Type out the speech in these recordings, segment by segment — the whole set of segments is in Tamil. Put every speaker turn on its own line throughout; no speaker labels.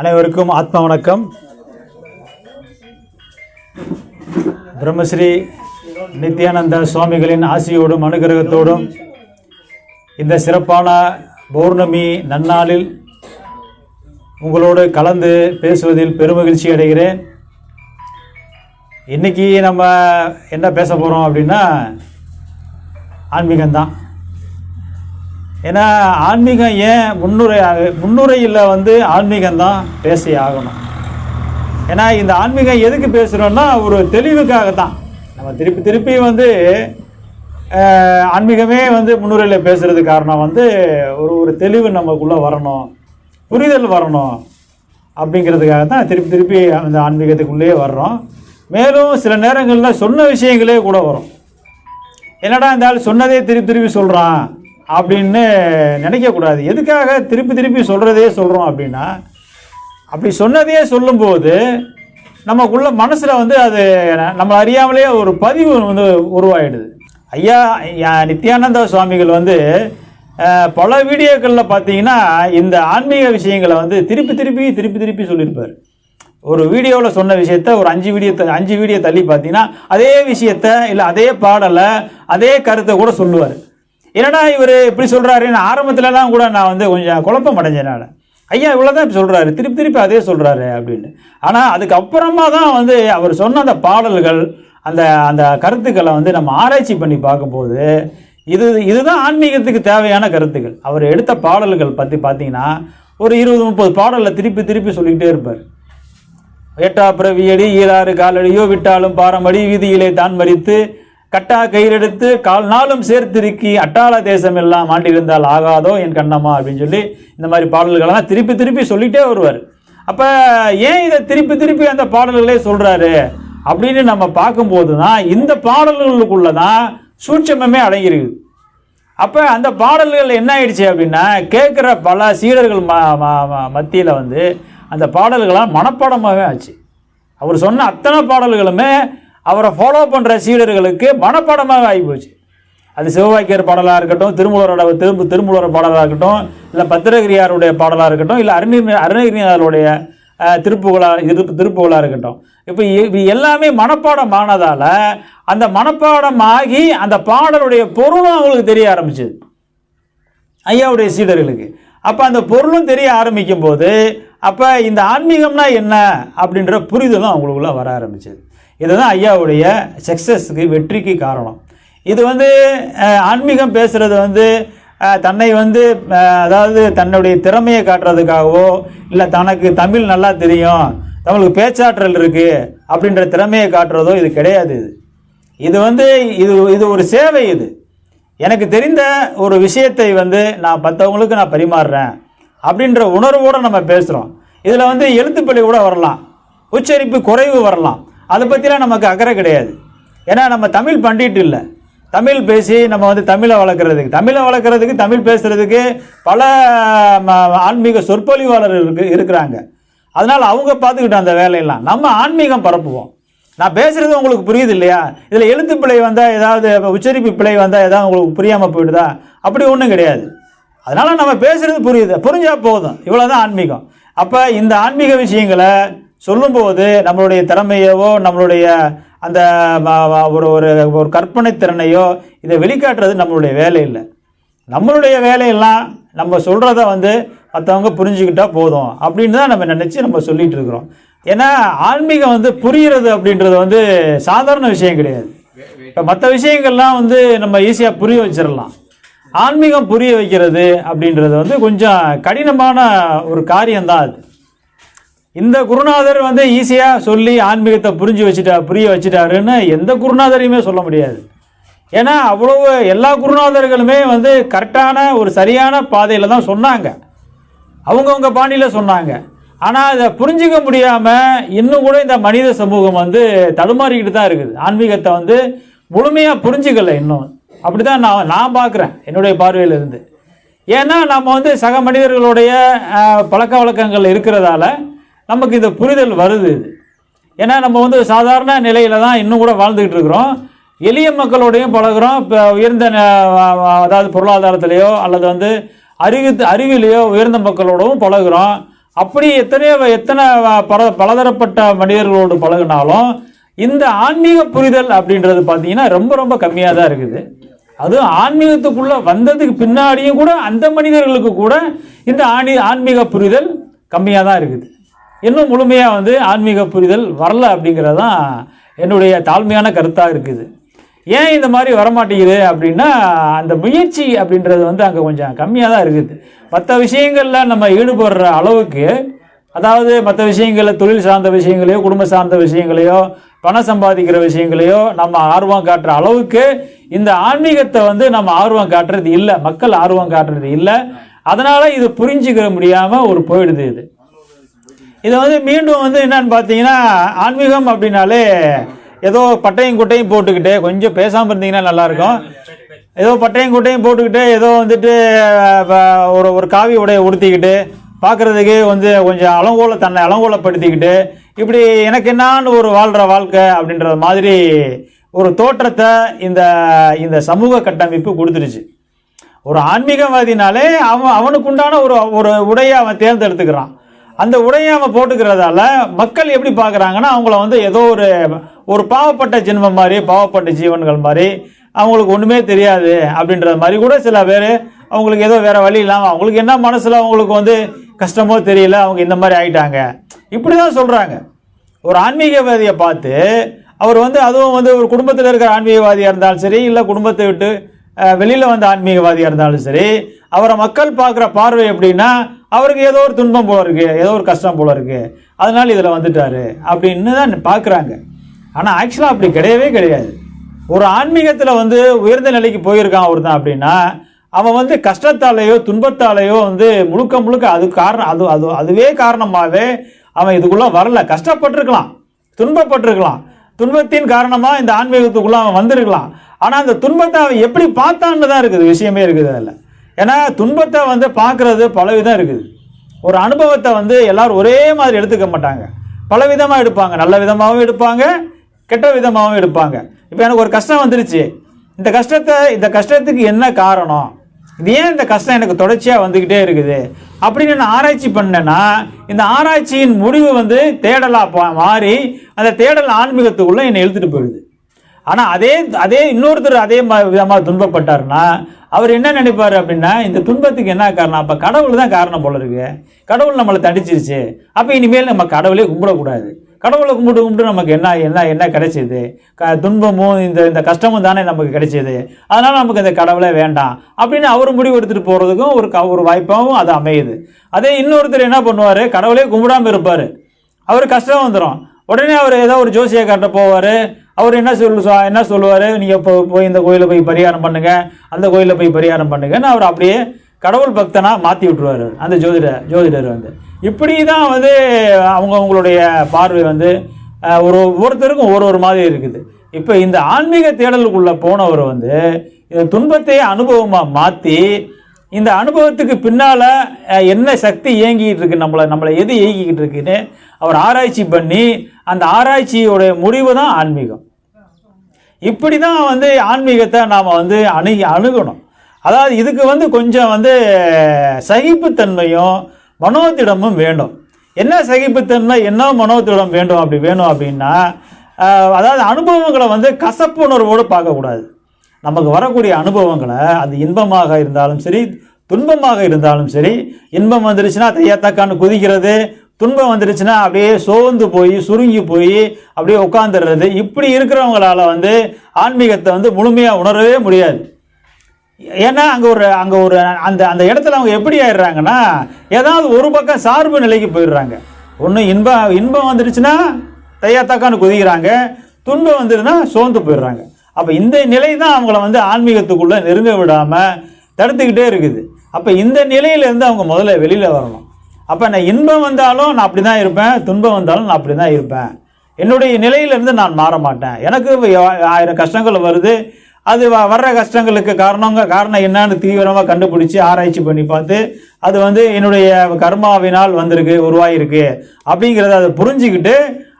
அனைவருக்கும் ஆத்ம வணக்கம். பிரம்மஸ்ரீ நித்யானந்த சுவாமிகளின் ஆசியோடும் அனுகிரகத்தோடும் இந்த சிறப்பான பௌர்ணமி நன்னாளில் உங்களோடு கலந்து பேசுவதில் பெருமகிழ்ச்சி அடைகிறேன். இன்றைக்கி நம்ம என்ன பேச போகிறோம் அப்படின்னா ஆன்மீகம்தான். ஏன்னா ஆன்மீகம் ஏன் முன்னுரை முன்னுரையில் வந்து ஆன்மீகம் தான் பேசி ஆகணும். ஏன்னா இந்த ஆன்மீகம் எதுக்கு பேசுகிறோன்னா ஒரு தெளிவுக்காக தான் நம்ம திருப்பி திருப்பி வந்து ஆன்மீகமே வந்து முன்னுரையில் பேசுகிறது காரணம் வந்து ஒரு ஒரு தெளிவு நமக்குள்ளே வரணும் புரிதல் வரணும் அப்படிங்கிறதுக்காக தான் திருப்பி திருப்பி அந்த ஆன்மீகத்துக்குள்ளேயே வர்றோம். மேலும் சில நேரங்களில் சொன்ன விஷயங்களே கூட வரும். என்னடா இந்த ஆள் சொன்னதே திருப்பி திருப்பி சொல்கிறான் அப்படின்னு நினைக்கக்கூடாது எதுக்காக திருப்பி திருப்பி சொல்கிறதே சொல்கிறோம் அப்படின்னா அப்படி சொன்னதையே சொல்லும்போது நமக்குள்ள மனசில் வந்து அது நம்ம அறியாமலே ஒரு பதிவு வந்து உருவாயிடுது. ஐயா நித்யானந்த சுவாமிகள் வந்து பல வீடியோக்களில் பார்த்தீங்கன்னா இந்த ஆன்மீக விஷயங்களை வந்து திருப்பி திருப்பி திருப்பி திருப்பி சொல்லியிருப்பார். ஒரு வீடியோவில் சொன்ன விஷயத்த ஒரு அஞ்சு வீடியோ த- அஞ்சு வீடியோ தள்ளி பார்த்தீங்கன்னா அதே விஷயத்த இல்லை அதே பாடலை அதே கருத்தை கூட சொல்லுவார். என்னடா இவர் இப்படி சொல்கிறாருன்னு ஆரம்பத்தில் தான் கூட நான் வந்து கொஞ்சம் குழப்பம் அடைஞ்சேன் நான். ஐயா இவ்வளோதான் இப்படி சொல்கிறாரு திருப்பி திருப்பி அதே சொல்கிறாரு அப்படின்னு. ஆனால் அதுக்கப்புறமா தான் வந்து அவர் சொன்ன அந்த பாடல்கள் அந்த அந்த கருத்துக்களை வந்து நம்ம ஆராய்ச்சி பண்ணி பார்க்கும்போது இது இதுதான் ஆன்மீகத்துக்கு தேவையான கருத்துக்கள். அவர் எடுத்த பாடல்கள் பற்றி பார்த்தீங்கன்னா ஒரு இருபது முப்பது பாடலில் திருப்பி திருப்பி சொல்லிக்கிட்டே இருப்பார். ஏட்டா பிறவியடி ஈழாறு காலடியோ விட்டாலும் பாரமடி வீதியிலே தான் மறித்து கட்டா கயிறெடுத்து கால் நாளும் சேர்த்திருக்கி அட்டாள தேசம் எல்லாம் ஆண்டிருந்தால் ஆகாதோ என் கண்ணம்மா அப்படின்னு சொல்லி இந்த மாதிரி பாடல்களெல்லாம் திருப்பி திருப்பி சொல்லிட்டே வருவார். அப்போ ஏன் இதை திருப்பி திருப்பி அந்த பாடல்களே சொல்கிறாரு அப்படின்னு நம்ம பார்க்கும்போது தான் இந்த பாடல்களுக்குள்ள தான் சூட்சமமே அடங்கியிருக்குது அப்போ அந்த பாடல்கள் என்ன ஆயிடுச்சு அப்படின்னா கேட்குற பல சீடர்கள் ம மத்தியில் வந்து அந்த பாடல்களாம் மனப்பாடமாகவே ஆச்சு. அவர் சொன்ன அத்தனை பாடல்களுமே அவரை ஃபாலோ பண்ணுற சீடர்களுக்கு மனப்பாடமாக ஆகிப்போச்சு. அது சிவவாக்கியர் பாடலாக இருக்கட்டும் திருமூலரோட திரும்ப திருமூலர் பாடலாக இருக்கட்டும் இல்லை பத்திரகிரியாருடைய பாடலாக இருக்கட்டும் இல்லை அருணி அருணகிரியாருடைய திருப்புகளாக இரு திருப்புகளாக இருக்கட்டும். இப்போ இது எல்லாமே மனப்பாடம் ஆனதால் அந்த மனப்பாடம் ஆகி அந்த பாடலுடைய பொருளும் அவங்களுக்கு தெரிய ஆரம்பிச்சது. ஐயாவுடைய சீடர்களுக்கு. அப்போ அந்த பொருளும் தெரிய ஆரம்பிக்கும் போது அப்போ இந்த ஆன்மீகம்னா என்ன அப்படின்ற புரிதலும் அவங்களுக்குள்ள வர ஆரம்பிச்சது. இதுதான் ஐயாவுடைய சக்ஸஸுக்கு வெற்றிக்கு காரணம். இது வந்து ஆன்மீகம் பேசுகிறது வந்து தன்னை வந்து அதாவது தன்னுடைய திறமையை காட்டுறதுக்காகவோ இல்லை தனக்கு தமிழ் நல்லா தெரியும் தமிழுக்கு பேச்சாற்றல் இருக்குது அப்படின்ற திறமையை காட்டுறதோ இது கிடையாது இது. இது வந்து இது இது ஒரு சேவை இது. எனக்கு தெரிந்த ஒரு விஷயத்தை வந்து நான் மற்றவங்களுக்கு நான் பரிமாறுறேன் அப்படின்ற உணர்வோடு நம்ம பேசுகிறோம் இதில் வந்து எழுத்துப்பிழை கூட வரலாம். உச்சரிப்பு குறைவு வரலாம். அதை பற்றிலாம் நமக்கு அக்கறை கிடையாது. ஏன்னா நம்ம தமிழ் பண்டிட்டு இல்லை. தமிழ் பேசி நம்ம வந்து தமிழை வளர்க்குறதுக்கு தமிழை வளர்க்குறதுக்கு தமிழ் பேசுகிறதுக்கு பல ம- ஆன்மீக சொற்பொழிவாளர் இருக்கு இருக்கிறாங்க. அதனால் அவங்க பார்த்துக்கிட்டோம் அந்த வேலையெல்லாம் நம்ம ஆன்மீகம் பரப்புவோம். நான் பேசுகிறது உங்களுக்கு புரியுது இல்லையா? இதில் எழுத்து பிழை வந்தால் ஏதாவது உச்சரிப்பு பிழை வந்தால் ஏதாவது உங்களுக்கு புரியாமல் போயிடுதா? அப்படி ஒன்றும் கிடையாது. அதனால் நம்ம பேசுகிறது புரியுது. புரிஞ்சால் போதும். இவ்வளோதான் ஆன்மீகம். அப்போ இந்த ஆன்மீக விஷயங்களை சொல்லும்போது நம்மளுடைய திறமையவோ நம்மளுடைய அந்த ஒரு ஒரு ஒரு கற்பனை திறனையோ இதை வெளிக்காட்டுறது நம்மளுடைய வேலை இல்லை. நம்மளுடைய வேலையெல்லாம் நம்ம சொல்கிறத வந்து மற்றவங்க புரிஞ்சுக்கிட்டால் போதும் அப்படின்னு தான் நம்ம நினச்சி நம்ம சொல்லிகிட்டு இருக்கிறோம். ஏன்னா ஆன்மீகம் வந்து புரிகிறது அப்படின்றது வந்து சாதாரண விஷயம் கிடையாது. இப்போ மற்ற விஷயங்கள்லாம் வந்து நம்ம ஈஸியாக புரிய வச்சிடலாம். ஆன்மீகம் புரிய வைக்கிறது அப்படின்றது வந்து கொஞ்சம் கடினமான ஒரு காரியம்தான் அது. இந்த குருநாதர் வந்து ஈஸியாக சொல்லி ஆன்மீகத்தை புரிஞ்சு வச்சுட்டா புரிய வச்சுட்டாருன்னு எந்த குருநாதரையுமே சொல்ல முடியாது. ஏன்னா அவ்வளவு எல்லா குருநாதர்களுமே வந்து கரெக்டான ஒரு சரியான பாதையில் தான் சொன்னாங்க. அவங்கவுங்க பாணியில் சொன்னாங்க. ஆனால் அதை புரிஞ்சிக்க முடியாமல் இன்னும் கூட இந்த மனித சமூகம் வந்து தடுமாறிக்கிட்டு தான் இருக்குது. ஆன்மீகத்தை வந்து முழுமையாக புரிஞ்சுக்கல இன்னும். அப்படி தான் நான் நான் பார்க்குறேன் என்னுடைய பார்வையில் இருந்து ஏன்னா நம்ம வந்து சக மனிதர்களுடைய பழக்க வழக்கங்கள் இருக்கிறதால நமக்கு இந்த புரிதல் வருது. இது ஏன்னா நம்ம வந்து சாதாரண நிலையில் தான் இன்னும் கூட வாழ்ந்துக்கிட்டு இருக்கிறோம். எளிய மக்களோடையும் பழகுறோம். இப்போ உயர்ந்த ந- அதாவது பொருளாதாரத்திலேயோ அல்லது வந்து அறிவு அறிவிலேயோ உயர்ந்த மக்களோடவும் பழகுறோம். அப்படி எத்தனையோ எத்தனை பல பலதரப்பட்ட மனிதர்களோடு பழகினாலும் இந்த ஆன்மீக புரிதல் அப்படின்றது பார்த்தீங்கன்னா ரொம்ப ரொம்ப கம்மியாக தான் இருக்குது. அதுவும் ஆன்மீகத்துக்குள்ள வந்ததுக்கு பின்னாடியும் கூட அந்த மனிதர்களுக்கு கூட இந்த ஆணி ஆன்மீக புரிதல் கம்மியாக தான் இருக்குது. இன்னும் முழுமையாக வந்து ஆன்மீக புரிதல் வரல அப்படிங்கிறது தான் என்னுடைய தாழ்மையான கருத்தாக இருக்குது. ஏன் இந்த மாதிரி வரமாட்டேங்குது அப்படின்னா அந்த முயற்சி அப்படின்றது வந்து அங்கே கொஞ்சம் கம்மியாக தான் இருக்குது. மற்ற விஷயங்களில் நம்ம ஈடுபடுற அளவுக்கு அதாவது மற்ற விஷயங்களில் தொழில் சார்ந்த விஷயங்களையோ குடும்ப சார்ந்த விஷயங்களையோ பணம் சம்பாதிக்கிற விஷயங்களையோ நம்ம ஆர்வம் காட்டுற அளவுக்கு இந்த ஆன்மீகத்தை வந்து நம்ம ஆர்வம் காட்டுறது இல்லை. மக்கள் ஆர்வம் காட்டுறது இல்லை. அதனால இது புரிஞ்சுக்கிற முடியாம ஒரு போயிடுது இது. இது வந்து மீண்டும் வந்து என்னன்னு பார்த்தீங்கன்னா ஆன்மீகம் அப்படின்னாலே ஏதோ பட்டையும் குட்டையும் போட்டுக்கிட்டு கொஞ்சம் பேசாமல் இருந்தீங்கன்னா நல்லா இருக்கும் ஏதோ பட்டையும் குட்டையும் போட்டுக்கிட்டு ஏதோ வந்துட்டு ஒரு ஒரு காவி உடையை உடுத்திக்கிட்டு பார்க்குறதுக்கு வந்து கொஞ்சம் அலங்கோல தன்னை அலங்கோலப்படுத்திக்கிட்டு இப்படி எனக்கு என்னான்னு ஒரு வாழ்கிற வாழ்க்கை அப்படின்றது மாதிரி ஒரு தோற்றத்தை இந்த இந்த சமூக கட்டமைப்பு கொடுத்துருச்சு ஒரு ஆன்மீகவாதினாலே அவன் அவனுக்கு உண்டான ஒரு ஒரு உடையை அவன் தேர்ந்தெடுத்துக்கிறான். அந்த உடையை அவன் போட்டுக்கிறதால மக்கள் எப்படி பார்க்குறாங்கன்னா அவங்கள வந்து ஏதோ ஒரு ஒரு பாவப்பட்ட ஜென்மம் மாதிரி பாவப்பட்ட ஜீவன்கள் மாதிரி அவங்களுக்கு ஒன்றுமே தெரியாது அப்படின்றது மாதிரி கூட சில பேர் அவங்களுக்கு ஏதோ வேறு வழி இல்லாமல் அவங்களுக்கு என்ன மனசில் அவங்களுக்கு வந்து கஷ்டமோ தெரியல அவங்க இந்த மாதிரி ஆகிட்டாங்க இப்படி தான் சொல்கிறாங்க ஒரு ஆன்மீகவாதியை பார்த்து அவர் வந்து அதுவும் வந்து ஒரு குடும்பத்தில் இருக்கிற ஆன்மீகவாதியாக இருந்தாலும் சரி இல்லை குடும்பத்தை விட்டு வெளியில் வந்த ஆன்மீகவாதியாக இருந்தாலும் சரி அவரை மக்கள் பார்க்குற பார்வை எப்படின்னா அவருக்கு ஏதோ ஒரு துன்பம் போல இருக்குது ஏதோ ஒரு கஷ்டம் போல இருக்குது அதனால் இதில் வந்துட்டாரு அப்படின்னு தான் பார்க்குறாங்க. ஆனால் ஆக்சுவலாக அப்படி கிடையவே கிடையாது. ஒரு ஆன்மீகத்தில் வந்து உயர்ந்த நிலைக்கு போயிருக்கான் ஒருத்தன் அப்படின்னா அவன் வந்து கஷ்டத்தாலேயோ துன்பத்தாலேயோ வந்து முழுக்க முழுக்க அது காரணம் அது அது அதுவே காரணமாகவே அவன் இதுக்குள்ளே வரல. கஷ்டப்பட்டிருக்கலாம். துன்பப்பட்டிருக்கலாம். துன்பத்தின் காரணமாக இந்த ஆன்மீகத்துக்குள்ளே அவன் வந்திருக்கலாம். ஆனால் அந்த துன்பத்தை அவன் எப்படி பார்த்தான்னு தான் இருக்குது. விஷயமே இருக்குது அதில். ஏன்னா துன்பத்தை வந்து பார்க்குறது பலவிதம் இருக்குது. ஒரு அனுபவத்தை வந்து எல்லோரும் ஒரே மாதிரி எடுத்துக்க மாட்டாங்க. பல விதமாக எடுப்பாங்க. நல்ல விதமாகவும் எடுப்பாங்க. கெட்ட விதமாகவும் எடுப்பாங்க. இப்போ எனக்கு ஒரு கஷ்டம் வந்துருச்சு. இந்த கஷ்டத்தை இந்த கஷ்டத்துக்கு என்ன காரணம்? இது ஏன் இந்த கஷ்டம் எனக்கு தொடர்ச்சியாக வந்துக்கிட்டே இருக்குது? அப்படின்னு நான் ஆராய்ச்சி பண்ணேன்னா இந்த ஆராய்ச்சியின் முடிவு வந்து தேடலாக பா- மாறி அந்த தேடல் ஆன்மீகத்துக்குள்ளே என்னை இழுத்துட்டு போயிடுது. ஆனால் அதே அதே இன்னொருத்தர் அதே விதமாக துன்பப்பட்டாருன்னா அவர் என்ன நினைப்பார் அப்படின்னா இந்த துன்பத்துக்கு என்ன காரணம்? அப்போ கடவுள் தான் காரணம் போல இருக்கு. கடவுள் நம்மளை தடிச்சிருச்சு அப்போ இனிமேல் நம்ம கடவுளே கும்பிடக்கூடாது. கடவுளை கும்பிட்டு கும்பிட்டு நமக்கு என்ன என்ன என்ன கிடைச்சிது? க துன்பமும் இந்த இந்த கஷ்டமும் தானே நமக்கு கிடைச்சிது. அதனால் நமக்கு இந்த கடவுளே வேண்டாம். அப்படின்னு அவர் முடிவு எடுத்துகிட்டு போகிறதுக்கும் ஒரு க- ஒரு வாய்ப்பாகவும் அது அமையுது. அதே இன்னொருத்தர் என்ன பண்ணுவார்? கடவுளே கும்பிடாம இருப்பார். அவர் கஷ்டம் வந்துடும் உடனே அவர் ஏதோ ஒரு ஜோசியை கட்ட போவார். அவர் என்ன சொல்லு என்ன சொல்லுவார்? நீங்கள் இப்போ போய் இந்த கோயிலில் போய் பரிகாரம் பண்ணுங்க. அந்த கோயிலில் போய் பரிகாரம் பண்ணுங்கன்னு அவர் அப்படியே கடவுள் பக்தனாக மாற்றி விட்டுருவார். அந்த ஜோதிடர் ஜோதிடர் வந்து. இப்படி தான் வந்து அவங்க அவங்களுடைய பார்வை வந்து ஒரு ஒவ்வொருத்தருக்கும் ஒரு ஒரு மாதிரி இருக்குது. இப்போ இந்த ஆன்மீக தேடலுக்குள்ளே போனவர் வந்து இந்த துன்பத்தை அனுபவமாக மாற்றி இந்த அனுபவத்துக்கு பின்னால் என்ன சக்தி இயங்கிக்கிட்டு இருக்கு நம்மளை நம்மளை எது இயங்கிக்கிட்டு இருக்குன்னு அவர் ஆராய்ச்சி பண்ணி அந்த ஆராய்ச்சியோடைய முடிவு தான் ஆன்மீகம். இப்படி தான் வந்து ஆன்மீகத்தை நாம் வந்து அணுகி அணுகணும். அதாவது இதுக்கு வந்து கொஞ்சம் வந்து சகிப்புத்தன்மையும் மனோதிடமும் வேண்டும். என்ன சகிப்புத்தன்மை என்ன மனோதிடம் வேண்டும் அப்படி வேணும் அப்படின்னா அதாவது அனுபவங்களை வந்து கசப்புணர்வோடு பார்க்கக்கூடாது. நமக்கு வரக்கூடிய அனுபவங்களை அது இன்பமாக இருந்தாலும் சரி துன்பமாக இருந்தாலும் சரி இன்பம் வந்துருச்சுன்னா தையத்தக்கான்னு குதிக்கிறது துன்பம் வந்துருச்சுன்னா அப்படியே சோர்ந்து போய் சுருங்கி போய் அப்படியே உட்காந்துடுறது இப்படி இருக்கிறவங்களால வந்து ஆன்மீகத்தை வந்து முழுமையாக உணரவே முடியாது. ஏன்னா அங்கே ஒரு அங்கே ஒரு அந்த அந்த இடத்துல அவங்க எப்படி ஆயிடுறாங்கன்னா ஏதாவது ஒரு பக்கம் சார்பு நிலைக்கு போயிடுறாங்க. ஒன்று இன்பம் இன்பம் வந்துடுச்சுன்னா தையாத்தாக்கான்னு குதிக்கிறாங்க. துன்பம் வந்துடுதுன்னா சோர்ந்து போயிடுறாங்க. அப்போ இந்த நிலை தான் அவங்கள வந்து ஆன்மீகத்துக்குள்ளே நெருங்க விடாமல் தடுத்துக்கிட்டே இருக்குது. அப்போ இந்த நிலையிலேருந்து அவங்க முதல்ல வெளியில் வரணும். அப்போ நான் இன்பம் வந்தாலும் நான் அப்படி தான் இருப்பேன் துன்பம் வந்தாலும் நான் அப்படி தான் இருப்பேன். என்னுடைய நிலையிலிருந்து நான் மாற மாட்டேன். எனக்கு ஆயிரம் கஷ்டங்கள் வருது அது வ- வர்ற கஷ்டங்களுக்கு காரணங்க காரணம் என்னன்னு தீவிரமாக கண்டுபிடிச்சி ஆராய்ச்சி பண்ணி பார்த்து அது வந்து என்னுடைய கர்மாவினால் வந்திருக்கு உருவாயிருக்கு. அப்படிங்கிறத அதை புரிஞ்சுக்கிட்டு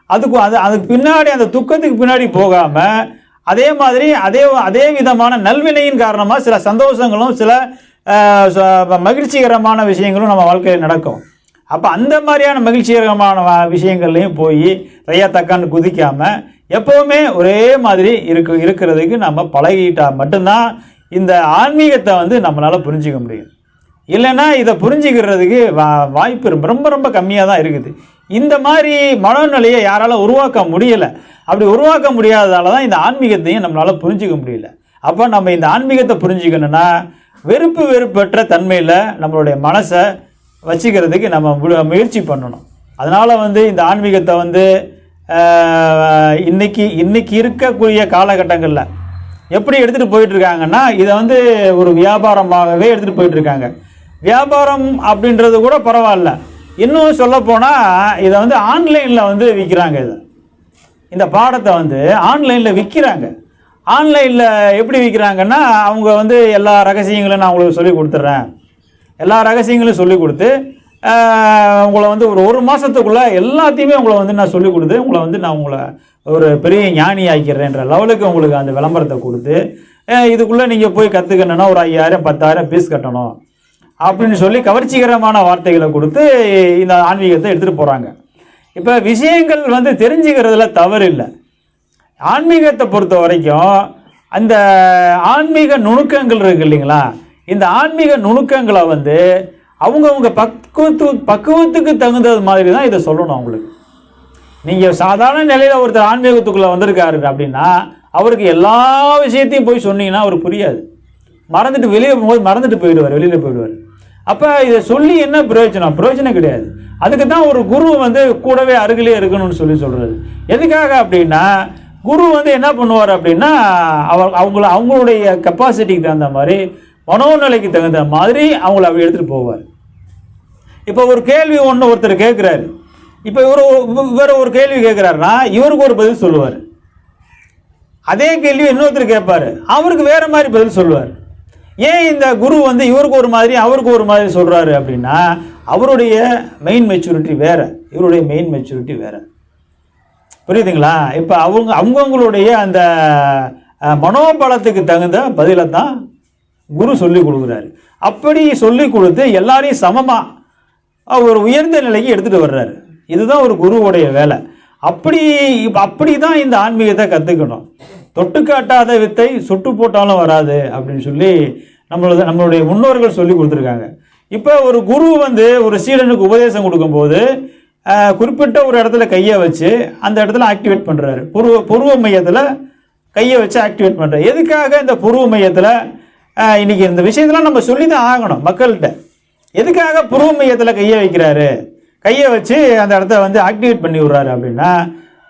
அதுக்கு அது அதுக்கு பின்னாடி அந்த துக்கத்துக்கு பின்னாடி போகாமல் அதே மாதிரி அதே அதே விதமான நல்வினையின் காரணமாக சில சந்தோஷங்களும் சில ச- மகிழ்ச்சிகரமான விஷயங்களும் நம்ம வாழ்க்கையில் நடக்கும். அப்போ அந்த மாதிரியான மகிழ்ச்சிகரமான விஷயங்கள்லையும் போய் தையா தக்கான்னு குதிக்காமல் எப்போவுமே ஒரே மாதிரி இருக்கு இருக்கிறதுக்கு நம்ம பழகிட்டால் மட்டும்தான் இந்த ஆன்மீகத்தை வந்து நம்மளால் புரிஞ்சிக்க முடியும். இல்லைன்னா இதை புரிஞ்சுக்கிறதுக்கு வா வாய்ப்பு ரொம்ப ரொம்ப கம்மியாக தான் இருக்குது. இந்த மாதிரி மனநிலையை யாரால் உருவாக்க முடியலை. அப்படி உருவாக்க முடியாததால தான் இந்த ஆன்மீகத்தையும் நம்மளால் புரிஞ்சிக்க முடியல. அப்போ நம்ம இந்த ஆன்மீகத்தை புரிஞ்சுக்கணுன்னா வெறுப்பு வெறுப்பற்ற தன்மையில் நம்மளுடைய மனசை வச்சுக்கிறதுக்கு நம்ம முயற்சி பண்ணணும். அதனால் வந்து இந்த ஆன்மீகத்தை வந்து இன்னைக்கு இன்னைக்கு இருக்கக்கூடிய காலகட்டங்களில் எப்படி எடுத்துகிட்டு போயிட்டுருக்காங்கன்னா இதை வந்து ஒரு வியாபாரமாகவே எடுத்துகிட்டு போயிட்டுருக்காங்க. வியாபாரம் அப்படின்றது கூட பரவாயில்ல. இன்னும் சொல்லப்போனால் இதை வந்து ஆன்லைனில் வந்து விற்கிறாங்க இதை. இந்த பாடத்தை வந்து ஆன்லைனில் விற்கிறாங்க ஆன்லைனில் எப்படி விற்கிறாங்கன்னா அவங்க வந்து எல்லா ரகசியங்களும் நான் உங்களுக்கு சொல்லி கொடுத்துட்றேன் எல்லா ரகசியங்களும் சொல்லி கொடுத்து உங்களை வந்து ஒரு ஒரு மாதத்துக்குள்ளே எல்லாத்தையுமே உங்களை வந்து நான் சொல்லிக் கொடுத்து உங்களை வந்து நான் உங்களை ஒரு பெரிய ஞானி ஆக்கிடுறேன்ற லெவலுக்கு உங்களுக்கு அந்த விளம்பரத்தை கொடுத்து இதுக்குள்ளே நீங்கள் போய் கற்றுக்கணுன்னா ஒரு ஐயாயிரம் பத்தாயிரம் ஃபீஸ் கட்டணும் அப்படின்னு சொல்லி கவர்ச்சிகரமான வார்த்தைகளை கொடுத்து இந்த ஆன்மீகத்தை எடுத்துகிட்டு போகிறாங்க இப்போ விஷயங்கள் வந்து தெரிஞ்சுக்கிறதுல தவறு இல்லை. ஆன்மீகத்தை பொறுத்த வரைக்கும் அந்த ஆன்மீக நுணுக்கங்கள் இருக்கு இல்லைங்களா? இந்த ஆன்மீக நுணுக்கங்களை வந்து அவங்கவுங்க பக்குவத்து பக்குவத்துக்கு தகுந்தது மாதிரி தான் இதை சொல்லணும் அவங்களுக்கு. நீங்கள் சாதாரண நிலையில் ஒருத்தர் ஆன்மீகத்துக்குள்ளே வந்திருக்காரு அப்படின்னா அவருக்கு எல்லா விஷயத்தையும் போய் சொன்னீங்கன்னா அவருக்கு புரியாது. மறந்துட்டு வெளியே போகும்போது மறந்துட்டு போயிடுவார் வெளியில் போயிடுவார். அப்போ இதை சொல்லி என்ன பிரயோஜனம்? பிரயோஜனம் கிடையாது. அதுக்கு தான் ஒரு குரு வந்து கூடவே அருகிலே இருக்கணும்னு சொல்லி சொல்கிறது எதுக்காக அப்படின்னா குரு வந்து என்ன பண்ணுவார் அப்படின்னா அவ அவங்கள அவங்களுடைய கெப்பாசிட்டிக்கு தகுந்த மாதிரி மனோநிலைக்கு தகுந்த மாதிரி அவங்கள அவர் எடுத்துகிட்டு போவார். இப்போ ஒரு கேள்வி ஒன்று ஒருத்தர் கேட்குறாரு இப்போ இவர் இவர் ஒரு கேள்வி கேட்குறாருன்னா இவருக்கு ஒரு பதில் சொல்லுவார். அதே கேள்வி இன்னொருத்தர் கேட்பாரு அவருக்கு வேறு மாதிரி பதில் சொல்லுவார். ஏன் இந்த குரு வந்து இவருக்கு ஒரு மாதிரி அவருக்கு ஒரு மாதிரி சொல்கிறாரு அப்படின்னா அவருடைய மெயின் மெச்சூரிட்டி வேறு. இவருடைய மெயின் மெச்சூரிட்டி வேறு. புரியுதுங்களா? இப்போ அவங்க அவங்கவுங்களுடைய அந்த மனோபலத்துக்கு தகுந்த பதிலை தான் குரு சொல்லி கொடுக்குறாரு. அப்படி சொல்லி கொடுத்து எல்லாரையும் சமமாக ஒரு உயர்ந்த நிலைக்கு எடுத்துகிட்டு வர்றாரு. இதுதான் ஒரு குருவுடைய வேலை. அப்படி அப்படி தான் இந்த ஆன்மீகத்தை கற்றுக்கணும் தொட்டு காட்டாத வித்தை சுட்டு போட்டாலும் வராது அப்படின்னு சொல்லி நம்மளோட நம்மளுடைய முன்னோர்கள் சொல்லி கொடுத்துருக்காங்க. இப்போ ஒரு குரு வந்து ஒரு சீடனுக்கு உபதேசம் கொடுக்கும்போது குறிப்பிட்ட ஒரு இடத்துல கையை வச்சு அந்த இடத்துல ஆக்டிவேட் பண்ணுறாரு புருவ புருவ மையத்தில் கையை வச்சு ஆக்டிவேட் பண்ணுறாரு எதுக்காக இந்த புருவ மையத்தில் இன்னைக்கு இந்த விஷயத்தெல்லாம் நம்ம சொல்லி தான் ஆகணும் மக்கள்கிட்ட. எதுக்காக புருவ மையத்தில் கையை வைக்கிறாரு? கையை வச்சு அந்த இடத்த வந்து ஆக்டிவேட் பண்ணி விடுறாரு அப்படின்னா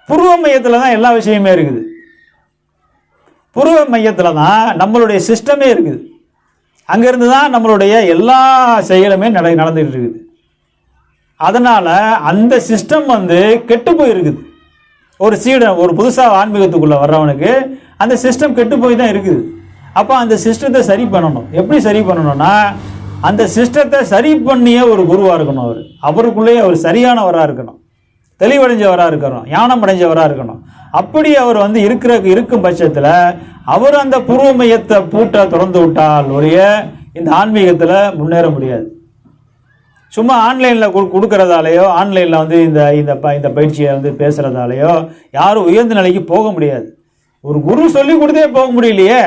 புருவ மையத்தில் தான் எல்லா விஷயமே இருக்குது. புருவ மையத்தில் தான் நம்மளுடைய சிஸ்டமே இருக்குது. அங்கேருந்து தான் நம்மளுடைய எல்லா செயலுமே நட நடந்துகிட்டு இருக்குது. அதனால் அந்த சிஸ்டம் வந்து கெட்டு போயிருக்குது. ஒரு சீடன் ஒரு புதுசாக ஆன்மீகத்துக்குள்ளே வர்றவனுக்கு அந்த சிஸ்டம் கெட்டு போய் தான் இருக்குது. அப்போ அந்த சிஸ்டத்தை சரி பண்ணணும். எப்படி சரி பண்ணணும்னா அந்த சிஸ்டத்தை சரி பண்ணியே ஒரு குருவாக இருக்கணும் அவர். அவருக்குள்ளேயே அவர் சரியானவராக இருக்கணும். தெளிவடைஞ்சவராக இருக்கணும். ஞானம் அடைஞ்சவராக இருக்கணும். அப்படி அவர் வந்து இருக்கிற இருக்கும் பட்சத்தில் அவர் அந்த பூர்வ பூட்ட பூட்டை திறந்து விட்டால் ஒழிய இந்த ஆன்மீகத்தில் முன்னேற முடியாது. சும்மா ஆன்லைனில் கொடு கொடுக்குறதாலேயோ ஆன்லைனில் வந்து இந்த இந்த ப இந்த பயிற்சியை வந்து பேசுகிறதாலேயோ யாரும் உயர்ந்த நிலைக்கு போக முடியாது. ஒரு குரு சொல்லி கொடுத்தே போக முடியலையே.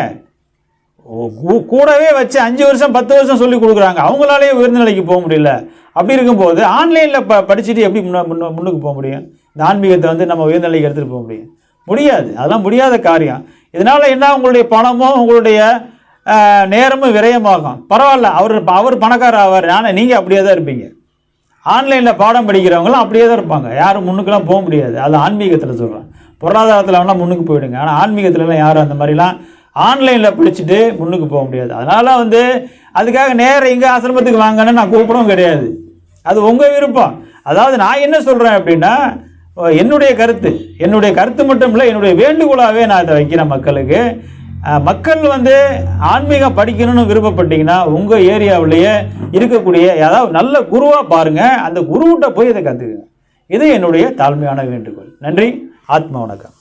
கூடவே வச்சு அஞ்சு வருஷம் பத்து வருஷம் சொல்லி கொடுக்குறாங்க. அவங்களாலேயே உயர்ந்த நிலைக்கு போக முடியல. அப்படி இருக்கும்போது ஆன்லைனில் ப படிச்சுட்டு எப்படி முன்ன முன்னுக்கு போக முடியும்? இந்த ஆன்மீகத்தை வந்து நம்ம உயர்ந்த நிலைக்கு எடுத்துகிட்டு போக முடியும். முடியாது. அதெல்லாம் முடியாத காரியம். இதனால் என்ன? உங்களுடைய பணமும் உங்களுடைய நேரமும் விரயமாகும். பரவாயில்ல. அவர் அவர் பணக்காரர் ஆவார். ஆனால் நீங்கள் அப்படியே தான் இருப்பீங்க. ஆன்லைனில் பாடம் படிக்கிறவங்களும் அப்படியே தான் இருப்பாங்க. யாரும் முன்னுக்கெல்லாம் போக முடியாது. அது ஆன்மீகத்தில் சொல்கிறேன் பொருளாதாரத்தில் வேணால் முன்னுக்கு போயிடுங்க. ஆனால் ஆன்மீகத்துலலாம் யாரும் அந்த மாதிரிலாம் ஆன்லைனில் படிச்சுட்டு முன்னுக்கு போக முடியாது. அதனால் வந்து அதுக்காக நேராக இங்கே ஆசிரமத்துக்கு வாங்கன்னு நான் கூப்பிடவும் கிடையாது. அது உங்கள் விருப்பம். அதாவது நான் என்ன சொல்கிறேன் அப்படின்னா என்னுடைய கருத்து. என்னுடைய கருத்து மட்டும் இல்லை என்னுடைய வேண்டுகோளாகவே நான் இதை வைக்கிறேன் மக்களுக்கு. மக்கள் வந்து ஆன்மீகம் படிக்கணும்னு விருப்பப்பட்டீங்கன்னா உங்கள் ஏரியாவிலேயே இருக்கக்கூடிய அதாவது நல்ல குருவாக பாருங்கள் அந்த குருவிட்ட போய் இதை கற்றுக்குங்க இது என்னுடைய தாழ்மையான வேண்டுகோள். நன்றி. ஆத்மா வணக்கம்.